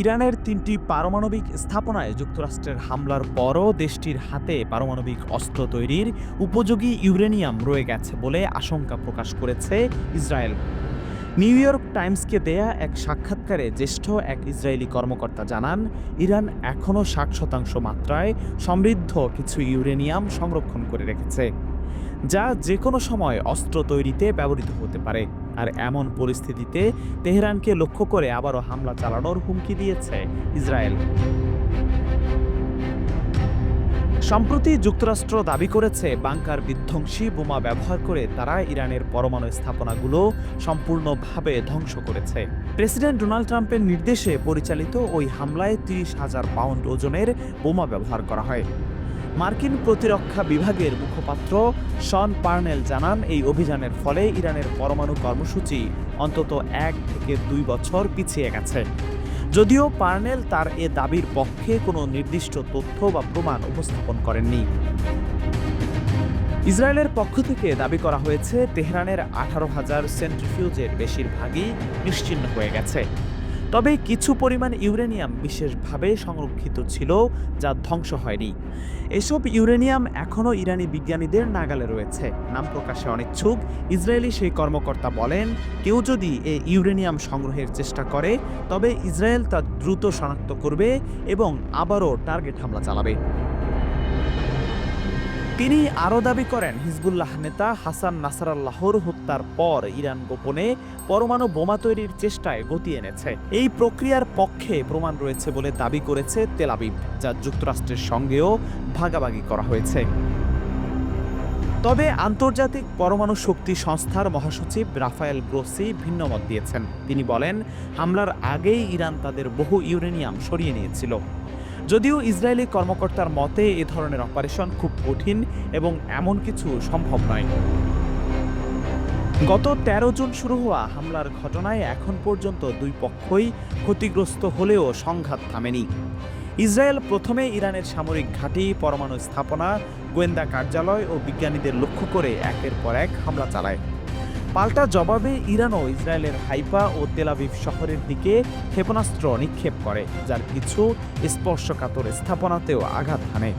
ইরানের তিনটি পারমাণবিক স্থাপনায় যুক্তরাষ্ট্রের হামলার পরও দেশটির হাতে পারমাণবিক অস্ত্র তৈরির উপযোগী ইউরেনিয়াম রয়ে গেছে বলে আশঙ্কা প্রকাশ করেছে ইসরায়েল। নিউ ইয়র্ক টাইমসকে দেয়া এক সাক্ষাৎকারে জ্যেষ্ঠ এক ইসরায়েলি কর্মকর্তা জানান, ইরান এখনও ষাট শতাংশ মাত্রায় সমৃদ্ধ কিছু ইউরেনিয়াম সংরক্ষণ করে রেখেছে, যা যে কোনো সময় অস্ত্র তৈরিতে ব্যবহৃত হতে পারে। আর এমন পরিস্থিতিতে তেহরানকে লক্ষ্য করে আবারও হামলা চালানোর হুমকি দিয়েছে ইসরায়েল। সম্প্রতি যুক্তরাষ্ট্র দাবি করেছে বাংকার বিধ্বংসী বোমা ব্যবহার করে তারা ইরানের পরমাণু স্থাপনাগুলো সম্পূর্ণভাবে ধ্বংস করেছে। প্রেসিডেন্ট ডোনাল্ড ট্রাম্পের নির্দেশে পরিচালিত ওই হামলায় তিরিশ হাজার পাউন্ড ওজনের বোমা ব্যবহার করা হয়। মার্কিন প্রতিরক্ষা বিভাগের মুখপাত্র শন পার্নেল জানান, এই অভিযানের ফলে ইরানের পরমাণু কর্মসূচি অন্তত এক থেকে দুই বছর পিছিয়ে গেছে। যদিও পার্নেল তার এ দাবির পক্ষে কোনো নির্দিষ্ট তথ্য বা প্রমাণ উপস্থাপন করেননি। ইসরায়েলের পক্ষ থেকে দাবি করা হয়েছে, তেহরানের আঠারো হাজার সেন্ট্রিফিউজের বেশিরভাগই নিশ্চিহ্ন হয়ে গেছে। তবে কিছু পরিমাণ ইউরেনিয়াম বিশেষভাবে সংরক্ষিত ছিল, যা ধ্বংস হয়নি। এসব ইউরেনিয়াম এখনও ইরানি বিজ্ঞানীদের নাগালে রয়েছে। নাম প্রকাশে অনিচ্ছুক। ইসরায়েলি সেই কর্মকর্তা বলেন, কেউ যদি এই ইউরেনিয়াম সংগ্রহের চেষ্টা করে, তবে ইসরায়েল তা দ্রুত শনাক্ত করবে এবং আবারও টার্গেট হামলা চালাবে। তিনি আরও দাবি করেন, হিজবুল্লাহ নেতা হাসান নাসারাল্লাহর হত্যার পর ইরান গোপনে পরমাণু বোমা তৈরির চেষ্টায় গতি এনেছে। এই প্রক্রিয়ার পক্ষে প্রমাণ রয়েছে বলে দাবি করেছে তেলাবিব যা যুক্তরাষ্ট্রের সঙ্গেও ভাগাভাগি করা হয়েছে। তবে আন্তর্জাতিক পরমাণু শক্তি সংস্থার মহাসচিব রাফায়েল গ্রোসি ভিন্ন মত দিয়েছেন। তিনি বলেন, হামলার আগেই ইরান তাদের বহু ইউরেনিয়াম সরিয়ে নিয়েছিল। যদিও ইসরায়েলি কর্মকর্তার মতে এ ধরনের অপারেশন খুব কঠিন এবং এমন কিছু সম্ভব নয়। গত ১৩ জুন শুরু হওয়া হামলার ঘটনায় এখন পর্যন্ত দুই পক্ষই ক্ষতিগ্রস্ত হলেও সংঘাত থামেনি। ইসরায়েল প্রথমে ইরানের সামরিক ঘাঁটি, পরমাণু স্থাপনা, গোয়েন্দা কার্যালয় ও বিজ্ঞানীদের লক্ষ্য করে একের পর এক হামলা চালায়। পাল্টা জবাবে ইরানও ইসরায়েলের হাইফা ও তেলাভিভ শহরের দিকে ক্ষেপণাস্ত্র নিক্ষেপ করে, যার কিছু স্পর্শকাতর স্থাপনাতেও আঘাত হানে।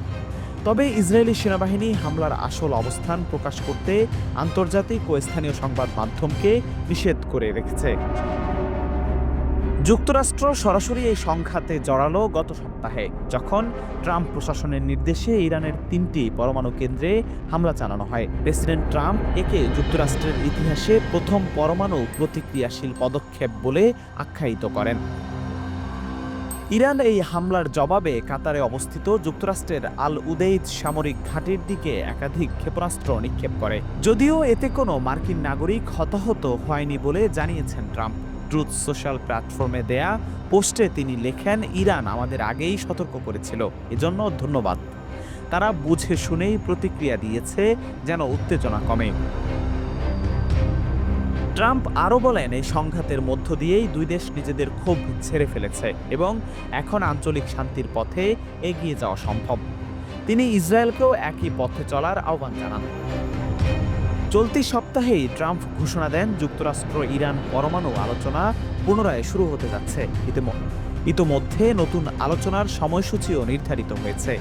তবে ইসরায়েলি সেনাবাহিনী হামলার আসল অবস্থান প্রকাশ করতে আন্তর্জাতিক ও স্থানীয় সংবাদ মাধ্যমকে নিষেধ করে রেখেছে। যুক্তরাষ্ট্র সরাসরি এই সংঘাতে জড়ালো গত সপ্তাহে, যখন ট্রাম্প প্রশাসনের নির্দেশে ইরানের তিনটি পরমাণু কেন্দ্রে হামলা চালানো হয়। প্রেসিডেন্ট ট্রাম্প একে যুক্তরাষ্ট্রের ইতিহাসে প্রথম পরমাণু প্রতিক্রিয়াশীল পদক্ষেপ বলে আখ্যায়িত করেন। ইরান এই হামলার জবাবে কাতারে অবস্থিত যুক্তরাষ্ট্রের আল উদেইদ সামরিক ঘাঁটির দিকে একাধিক ক্ষেপণাস্ত্র নিক্ষেপ করে। যদিও এতে কোনো মার্কিন নাগরিক হতাহত হয়নি বলে জানিয়েছেন ট্রাম্প। ট্রুথ সোশ্যাল প্ল্যাটফর্মে দেয়া পোস্টে তিনি লেখেন, ইরান আমাদের আগেই সতর্ক করেছিল, এজন্য ধন্যবাদ। তারা বুঝে শুনেই প্রতিক্রিয়া দিয়েছে, যেন উত্তেজনা কমে। ট্রাম্প আরও বলেন, এই সংঘাতের মধ্য দিয়েই দুই দেশ নিজেদের ক্ষোভ ছেড়ে ফেলেছে এবং এখন আঞ্চলিক শান্তির পথে এগিয়ে যাওয়া সম্ভব। তিনি ইসরায়েলকেও একই পথে চলার আহ্বান জানান। চলতি সপ্তাহেই ট্রাম্প ঘোষণা দেন, যুক্তরাষ্ট্র, ইরান পরমাণু আলোচনা পুনরায় শুরু হতে যাচ্ছে। ইতিম- ইতোমধ্যে নতুন আলোচনার সময়সূচিও নির্ধারিত হয়েছে।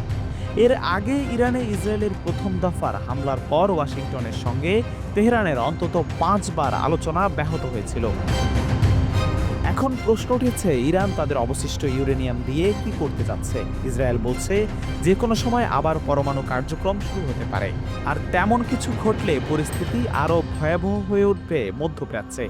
এর আগে ইরানে ইসরায়েলের প্রথম দফার হামলার পর ওয়াশিংটনের সঙ্গে তেহরানের অন্তত পাঁচবার আলোচনা ব্যাহত হয়েছিল। এখন প্রশ্ন উঠেছে, ইরান তাদের অবশিষ্ট ইউরেনিয়াম দিয়ে কি করতে যাচ্ছে? ইসরায়েল বলছে যে কোনো সময় আবার পরমাণু কার্যক্রম শুরু হতে পারে। আর তেমন কিছু ঘটলে পরিস্থিতি আরও ভয়াবহ হয়ে উঠবে মধ্যপ্রাচ্যে।